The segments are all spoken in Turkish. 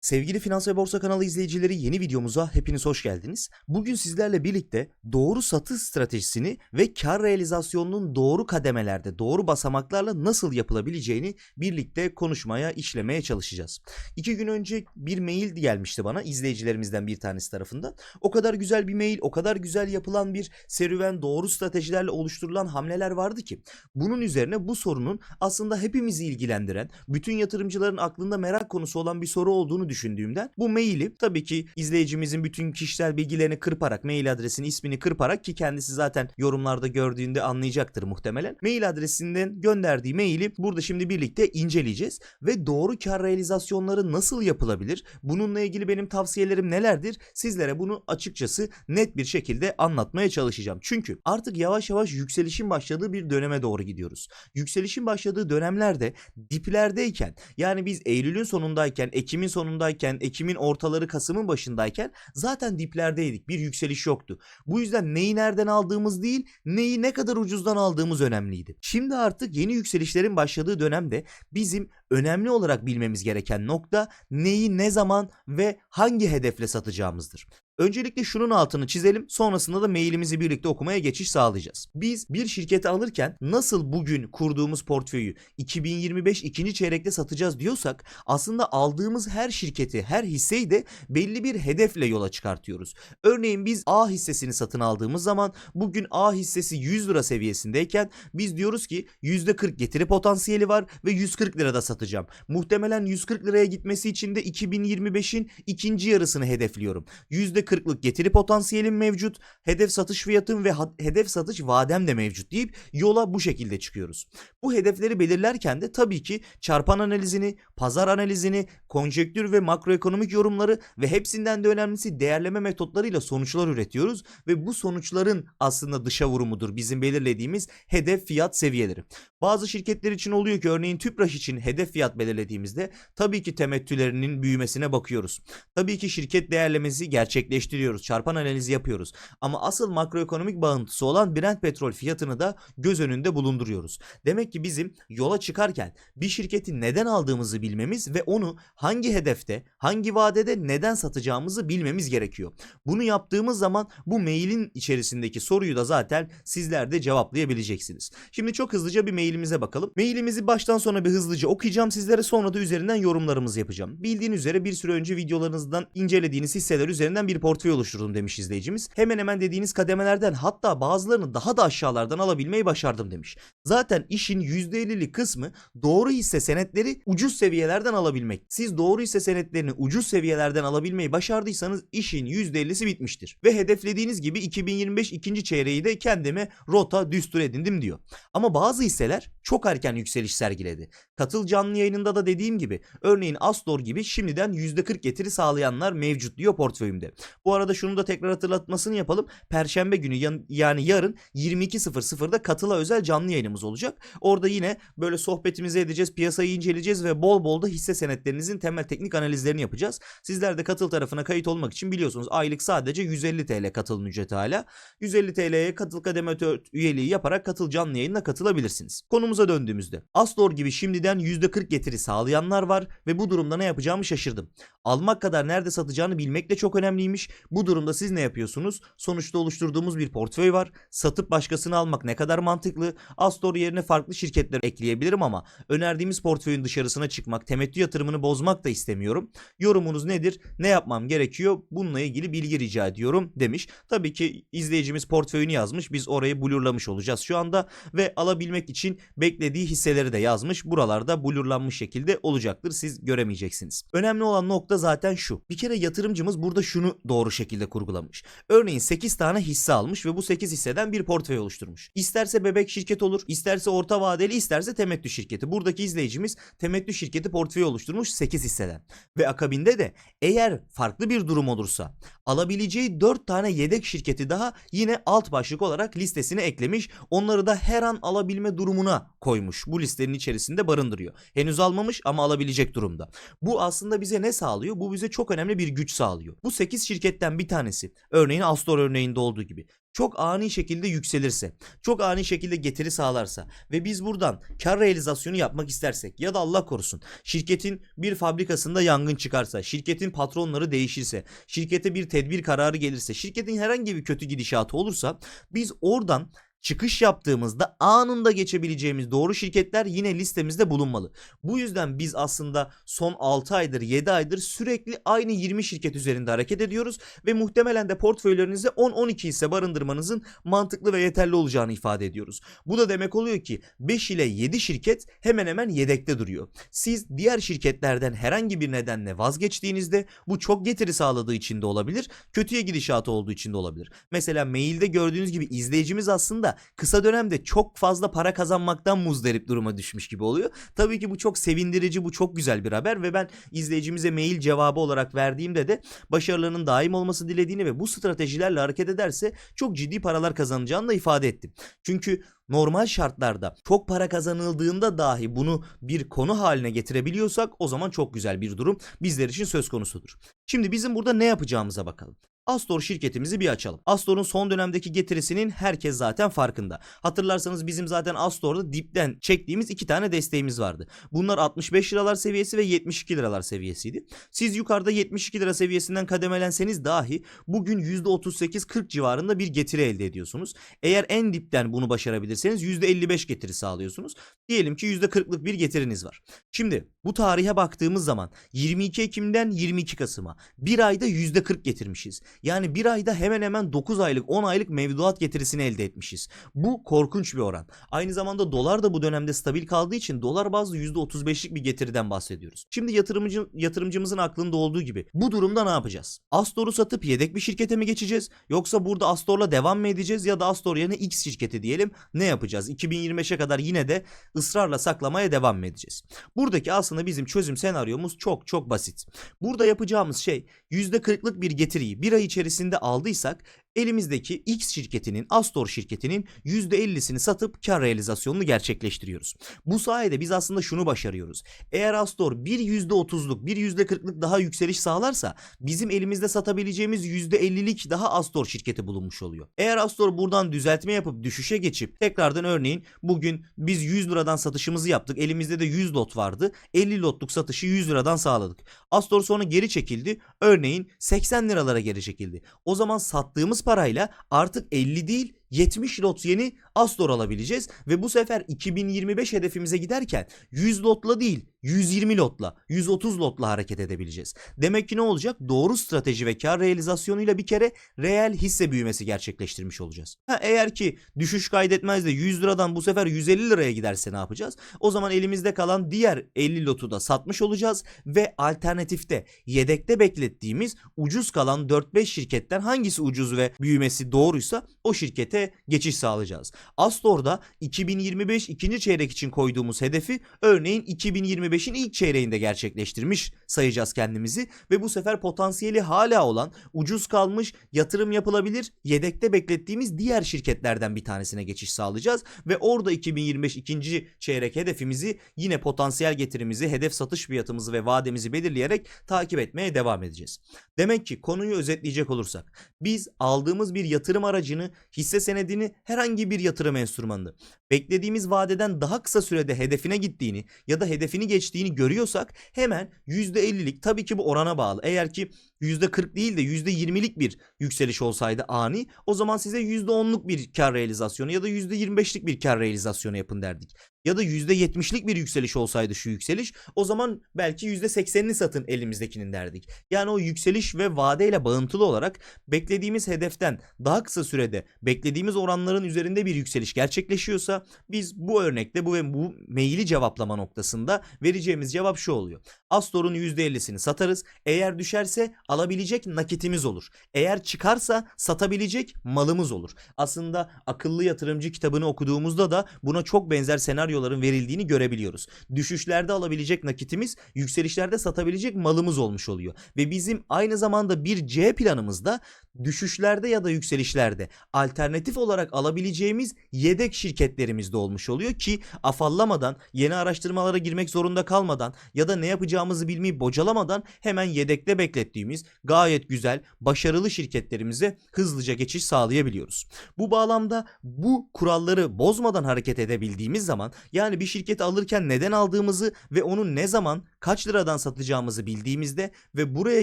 Sevgili Finans ve Borsa kanalı izleyicileri yeni videomuza hepiniz hoş geldiniz. Bugün sizlerle birlikte doğru satış stratejisini ve kar realizasyonunun doğru kademelerde, doğru basamaklarla nasıl yapılabileceğini birlikte konuşmaya, işlemeye çalışacağız. İki gün önce bir mail gelmişti bana izleyicilerimizden bir tanesi tarafından. O kadar güzel bir mail, o kadar güzel yapılan bir serüven, doğru stratejilerle oluşturulan hamleler vardı ki. Bunun üzerine bu sorunun aslında hepimizi ilgilendiren, bütün yatırımcıların aklında merak konusu olan bir soru olduğunu düşündüğümden bu maili tabii ki izleyicimizin bütün kişisel bilgilerini kırparak, mail adresini, ismini kırparak ki kendisi zaten yorumlarda gördüğünde anlayacaktır muhtemelen. Mail adresinden gönderdiği maili burada şimdi birlikte inceleyeceğiz ve doğru kar realizasyonları nasıl yapılabilir? Bununla ilgili benim tavsiyelerim nelerdir? Sizlere bunu açıkçası net bir şekilde anlatmaya çalışacağım. Çünkü artık yavaş yavaş yükselişin başladığı bir döneme doğru gidiyoruz. Yükselişin başladığı dönemlerde diplerdeyken yani biz Eylül'ün sonundayken, Ekim'in sonundayken, Ekim'in ortaları, Kasım'ın başındayken zaten diplerdeydik. Bir yükseliş yoktu. Bu yüzden neyi nereden aldığımız değil, neyi ne kadar ucuzdan aldığımız önemliydi. Şimdi artık yeni yükselişlerin başladığı dönemde bizim önemli olarak bilmemiz gereken nokta neyi ne zaman ve hangi hedefle satacağımızdır. Öncelikle şunun altını çizelim. Sonrasında da mailimizi birlikte okumaya geçiş sağlayacağız. Biz bir şirketi alırken nasıl bugün kurduğumuz portföyü 2025 ikinci çeyrekte satacağız diyorsak aslında aldığımız her şirketi, her hisseyi de belli bir hedefle yola çıkartıyoruz. Örneğin biz A hissesini satın aldığımız zaman bugün A hissesi 100 lira seviyesindeyken biz diyoruz ki %40 getiri potansiyeli var ve 140 lirada satacağım. Muhtemelen 140 liraya gitmesi için de 2025'in ikinci yarısını hedefliyorum. %40'lık getiri potansiyelim mevcut. Hedef satış fiyatım ve hedef satış vadem de mevcut deyip yola bu şekilde çıkıyoruz. Bu hedefleri belirlerken de tabii ki çarpan analizini, pazar analizini, konjektür ve makroekonomik yorumları ve hepsinden de önemlisi değerleme metotlarıyla sonuçlar üretiyoruz ve bu sonuçların aslında dışa vurumudur bizim belirlediğimiz hedef fiyat seviyeleri. Bazı şirketler için oluyor ki örneğin Tüpraş için hedef fiyat belirlediğimizde tabii ki temettülerinin büyümesine bakıyoruz. Tabii ki şirket değerlemesi gerçekleştiriyoruz. Çarpan analizi yapıyoruz. Ama asıl makroekonomik bağıntısı olan Brent petrol fiyatını da göz önünde bulunduruyoruz. Demek ki bizim yola çıkarken bir şirketi neden aldığımızı bilmemiz ve onu hangi hedefte, hangi vadede neden satacağımızı bilmemiz gerekiyor. Bunu yaptığımız zaman bu mailin içerisindeki soruyu da zaten sizler de cevaplayabileceksiniz. Şimdi çok hızlıca bir mailimize bakalım. Mailimizi baştan sona bir hızlıca okuyacağım sizlere sonra da üzerinden yorumlarımızı yapacağım. Bildiğiniz üzere bir süre önce videolarınızdan incelediğiniz hisseler üzerinden bir portföy oluşturdum demiş izleyicimiz. Hemen hemen dediğiniz kademelerden hatta bazılarını daha da aşağılardan alabilmeyi başardım demiş. Zaten işin %50'lik kısmı doğru hisse senetleri ucuz seviyelerden alabilmek. Siz doğru hisse senetlerini ucuz seviyelerden alabilmeyi başardıysanız işin %50'si bitmiştir. Ve hedeflediğiniz gibi 2025 ikinci çeyreği de kendime rota düstur edindim diyor. Ama bazı hisseler çok erken yükseliş sergiledi. Katıl canlı yayınında da dediğim gibi örneğin Astor gibi şimdiden %40 getiri sağlayanlar mevcut diyor portföyümde. Bu arada şunu da tekrar hatırlatmasını yapalım. Perşembe günü yan- yani yarın 22.00'da katıla özel canlı yayınımız olacak. Orada yine böyle sohbetimizi edeceğiz, piyasayı inceleyeceğiz ve bol bol da hisse senetlerinizin temel teknik analizlerini yapacağız. Sizler de katıl tarafına kayıt olmak için biliyorsunuz aylık sadece 150 TL katılın ücreti hala. 150 TL'ye katıl kademe Ö- üyeliği yaparak katıl canlı yayınına katılabilirsiniz. Konumuza döndüğümüzde Astor gibi şimdiden %40 getiri sağlayanlar var ve bu durumda ne yapacağımı şaşırdım. Almak kadar nerede satacağını bilmek de çok önemliymiş. Bu durumda siz ne yapıyorsunuz? Sonuçta oluşturduğumuz bir portföy var. Satıp başkasını almak ne kadar mantıklı? Astor yerine farklı şirketler ekleyebilirim ama önerdiğimiz portföyün dışarısına çıkmak, temettü yatırımını bozmak da istemiyorum. Yorumunuz nedir? Ne yapmam gerekiyor? Bununla ilgili bilgi rica ediyorum demiş. Tabii ki izleyicimiz portföyünü yazmış. Biz orayı blurlamış olacağız şu anda ve alabilmek için beklediği hisseleri de yazmış. Buralarda blurlanmış şekilde olacaktır. Siz göremeyeceksiniz. Önemli olan nokta zaten şu. Bir kere yatırımcımız burada şunu doğru şekilde kurgulamış. Örneğin 8 tane hisse almış ve bu 8 hisseden bir portföy oluşturmuş. İsterse bebek şirket olur, isterse orta vadeli, isterse temettü şirketi. Buradaki izleyicimiz temettü şirketi portföy oluşturmuş 8 hisseden. Ve akabinde de eğer farklı bir durum olursa alabileceği 4 tane yedek şirketi daha yine alt başlık olarak listesine eklemiş. Onları da her an alabilme durumuna koymuş. Bu listenin içerisinde barındırıyor. Henüz almamış ama alabilecek durumda. Bu aslında bize ne sağlıyor? Bu bize çok önemli bir güç sağlıyor. Bu 8 şirketten bir tanesi örneğin Astor örneğinde olduğu gibi çok ani şekilde yükselirse, çok ani şekilde getiri sağlarsa ve biz buradan kar realizasyonu yapmak istersek ya da Allah korusun şirketin bir fabrikasında yangın çıkarsa, şirketin patronları değişirse, şirkete bir tedbir kararı gelirse, şirketin herhangi bir kötü gidişatı olursa biz oradan çıkış yaptığımızda anında geçebileceğimiz doğru şirketler yine listemizde bulunmalı. Bu yüzden biz aslında son 6 aydır 7 aydır sürekli aynı 20 şirket üzerinde hareket ediyoruz ve muhtemelen de portföylerinize 10-12 hisse barındırmanızın mantıklı ve yeterli olacağını ifade ediyoruz. Bu da demek oluyor ki 5 ile 7 şirket hemen hemen yedekte duruyor. Siz diğer şirketlerden herhangi bir nedenle vazgeçtiğinizde bu çok getiri sağladığı için de olabilir, kötüye gidişatı olduğu için de olabilir. Mesela mailde gördüğünüz gibi izleyicimiz aslında kısa dönemde çok fazla para kazanmaktan muzdarip duruma düşmüş gibi oluyor. Tabii ki bu çok sevindirici, bu çok güzel bir haber ve ben izleyicimize mail cevabı olarak verdiğimde de başarılarının daim olması dilediğini ve bu stratejilerle hareket ederse çok ciddi paralar kazanacağını da ifade ettim. Çünkü normal şartlarda çok para kazanıldığında dahi bunu bir konu haline getirebiliyorsak o zaman çok güzel bir durum bizler için söz konusudur. Şimdi bizim burada ne yapacağımıza bakalım. Astor şirketimizi bir açalım. Astor'un son dönemdeki getirisinin herkes zaten farkında. Hatırlarsanız bizim zaten Astor'da dipten çektiğimiz iki tane desteğimiz vardı. Bunlar 65 liralar seviyesi ve 72 liralar seviyesiydi. Siz yukarıda 72 lira seviyesinden kademelenseniz dahi bugün %38-40 civarında bir getiri elde ediyorsunuz. Eğer en dipten bunu başarabilirseniz %55 getiri sağlıyorsunuz. Diyelim ki %40'lık bir getiriniz var. Şimdi bu tarihe baktığımız zaman 22 Ekim'den 22 Kasım'a bir ayda %40 getirmişiz. Yani bir ayda hemen hemen 9 aylık 10 aylık mevduat getirisini elde etmişiz. Bu korkunç bir oran. Aynı zamanda dolar da bu dönemde stabil kaldığı için dolar bazlı %35'lik bir getiriden bahsediyoruz. Şimdi yatırımcı, yatırımcımızın aklında olduğu gibi bu durumda ne yapacağız? Astor'u satıp yedek bir şirkete mi geçeceğiz? Yoksa burada Astor'la devam mı edeceğiz ya da Astor yerine X şirketi diyelim ne yapacağız? 2025'e kadar yine de ısrarla saklamaya devam mı edeceğiz? Buradaki aslında bizim çözüm senaryomuz çok çok basit. Burada yapacağımız şey %40'lık bir getiriyi bir ay içerisinde aldıysak elimizdeki X şirketinin, Astor şirketinin %50'sini satıp kar realizasyonunu gerçekleştiriyoruz. Bu sayede biz aslında şunu başarıyoruz. Eğer Astor bir %30'luk, bir %40'lık daha yükseliş sağlarsa bizim elimizde satabileceğimiz %50'lik daha Astor şirketi bulunmuş oluyor. Eğer Astor buradan düzeltme yapıp düşüşe geçip tekrardan örneğin bugün biz 100 liradan satışımızı yaptık. Elimizde de 100 lot vardı. 50 lotluk satışı 100 liradan sağladık. Astor sonra geri çekildi. Örneğin 80 liralara geri çekildi. O zaman sattığımız parayla artık 50 değil 70 lot yeni Astor alabileceğiz ve bu sefer 2025 hedefimize giderken 100 lotla değil 120 lotla 130 lotla hareket edebileceğiz. Demek ki ne olacak? Doğru strateji ve kar realizasyonuyla bir kere reel hisse büyümesi gerçekleştirmiş olacağız. Ha, eğer ki düşüş kaydetmez de 100 liradan bu sefer 150 liraya giderse ne yapacağız? O zaman elimizde kalan diğer 50 lotu da satmış olacağız ve alternatifte yedekte beklettiğimiz ucuz kalan 4-5 şirketten hangisi ucuz ve büyümesi doğruysa o şirkete geçiş sağlayacağız. Astor'da 2025 ikinci çeyrek için koyduğumuz hedefi örneğin 2025'in ilk çeyreğinde gerçekleştirmiş sayacağız kendimizi ve bu sefer potansiyeli hala olan ucuz kalmış yatırım yapılabilir yedekte beklettiğimiz diğer şirketlerden bir tanesine geçiş sağlayacağız ve orada 2025 ikinci çeyrek hedefimizi yine potansiyel getirimizi hedef satış fiyatımızı ve vademizi belirleyerek takip etmeye devam edeceğiz. Demek ki konuyu özetleyecek olursak biz aldığımız bir yatırım aracını hisse senedini herhangi bir yatırım enstrümanını beklediğimiz vadeden daha kısa sürede hedefine gittiğini ya da hedefini geçtiğini görüyorsak hemen %50'lik tabii ki bu orana bağlı. Eğer ki %40 değil de %20'lik bir yükseliş olsaydı ani o zaman size %10'luk bir kar realizasyonu ya da %25'lik bir kar realizasyonu yapın derdik. Ya da %70'lik bir yükseliş olsaydı şu yükseliş o zaman belki %80'ini satın elimizdekinin derdik. Yani o yükseliş ve vadeyle bağıntılı olarak beklediğimiz hedeften daha kısa sürede beklediğimiz oranların üzerinde bir yükseliş gerçekleşiyorsa biz bu örnekte bu ve bu maili cevaplama noktasında vereceğimiz cevap şu oluyor. Astor'un %50'sini satarız. Eğer düşerse alabilecek nakitimiz olur. Eğer çıkarsa satabilecek malımız olur. Aslında akıllı yatırımcı kitabını okuduğumuzda da buna çok benzer senaryoların verildiğini görebiliyoruz. Düşüşlerde alabilecek nakitimiz, yükselişlerde satabilecek malımız olmuş oluyor. Ve bizim aynı zamanda bir C planımızda düşüşlerde ya da yükselişlerde alternatif olarak alabileceğimiz yedek şirketlerimiz de olmuş oluyor ki afallamadan, yeni araştırmalara girmek zorunda kalmadan ya da ne yapacağımızı bilmeyi bocalamadan hemen yedekte beklettiğimiz gayet güzel, başarılı şirketlerimize hızlıca geçiş sağlayabiliyoruz. Bu bağlamda bu kuralları bozmadan hareket edebildiğimiz zaman yani bir şirketi alırken neden aldığımızı ve onu ne zaman kaç liradan satacağımızı bildiğimizde ve buraya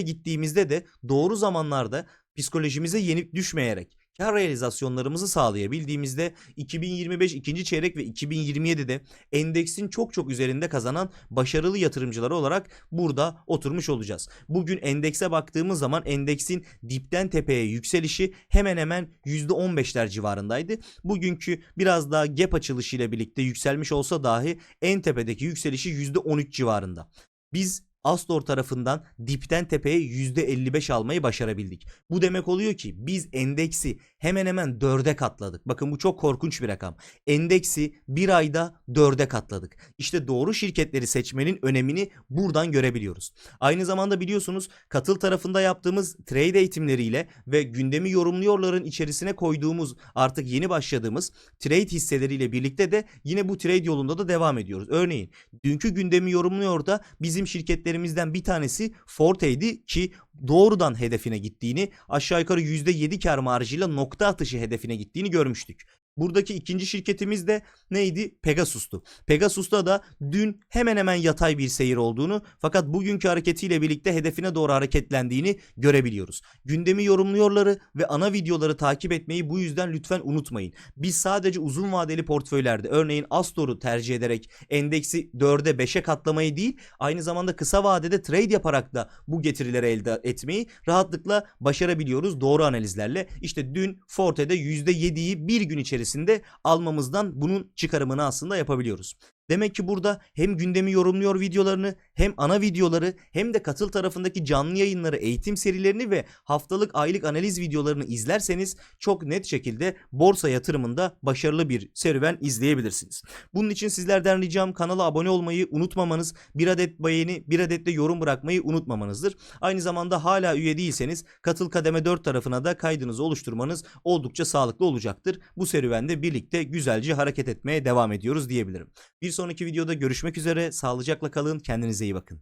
gittiğimizde de doğru zamanlarda psikolojimize yenik düşmeyerek kar realizasyonlarımızı sağlayabildiğimizde 2025 ikinci çeyrek ve 2027'de endeksin çok çok üzerinde kazanan başarılı yatırımcılar olarak burada oturmuş olacağız. Bugün endekse baktığımız zaman endeksin dipten tepeye yükselişi hemen hemen %15'ler civarındaydı. Bugünkü biraz daha gap açılışıyla birlikte yükselmiş olsa dahi en tepedeki yükselişi %13 civarında. Biz Astor tarafından dipten tepeye %55 almayı başarabildik. Bu demek oluyor ki biz endeksi hemen hemen 4'e katladık. Bakın bu çok korkunç bir rakam. Endeksi bir ayda 4'e katladık. İşte doğru şirketleri seçmenin önemini buradan görebiliyoruz. Aynı zamanda biliyorsunuz katıl tarafında yaptığımız trade eğitimleriyle ve gündemi yorumluyorların içerisine koyduğumuz artık yeni başladığımız trade hisseleriyle birlikte de yine bu trade yolunda da devam ediyoruz. Örneğin dünkü gündemi yorumluyor da bizim şirketlerimizden bir tanesi Forte'ydi ki doğrudan hedefine gittiğini aşağı yukarı %7 kar marjıyla nokta atışı hedefine gittiğini görmüştük. Buradaki ikinci şirketimiz de neydi? Pegasus'tu. Pegasus'ta da dün hemen hemen yatay bir seyir olduğunu fakat bugünkü hareketiyle birlikte hedefine doğru hareketlendiğini görebiliyoruz. Gündemi yorumluyorları ve ana videoları takip etmeyi bu yüzden lütfen unutmayın. Biz sadece uzun vadeli portföylerde örneğin Astor'u tercih ederek endeksi 4'e 5'e katlamayı değil aynı zamanda kısa vadede trade yaparak da bu getirileri elde etmeyi rahatlıkla başarabiliyoruz doğru analizlerle. İşte dün Forte'de %7'yi bir gün içerisinde almamızdan bunun çıkarımını aslında yapabiliyoruz. Demek ki burada hem gündemi yorumluyor videolarını hem ana videoları hem de katıl tarafındaki canlı yayınları, eğitim serilerini ve haftalık aylık analiz videolarını izlerseniz çok net şekilde borsa yatırımında başarılı bir serüven izleyebilirsiniz. Bunun için sizlerden ricam kanala abone olmayı unutmamanız, bir adet beğeni, bir adet de yorum bırakmayı unutmamanızdır. Aynı zamanda hala üye değilseniz katıl kademe 4 tarafına da kaydınızı oluşturmanız oldukça sağlıklı olacaktır. Bu serüvende birlikte güzelce hareket etmeye devam ediyoruz diyebilirim. Bir sonraki videoda görüşmek üzere. Sağlıcakla kalın. Kendinize iyi bakın.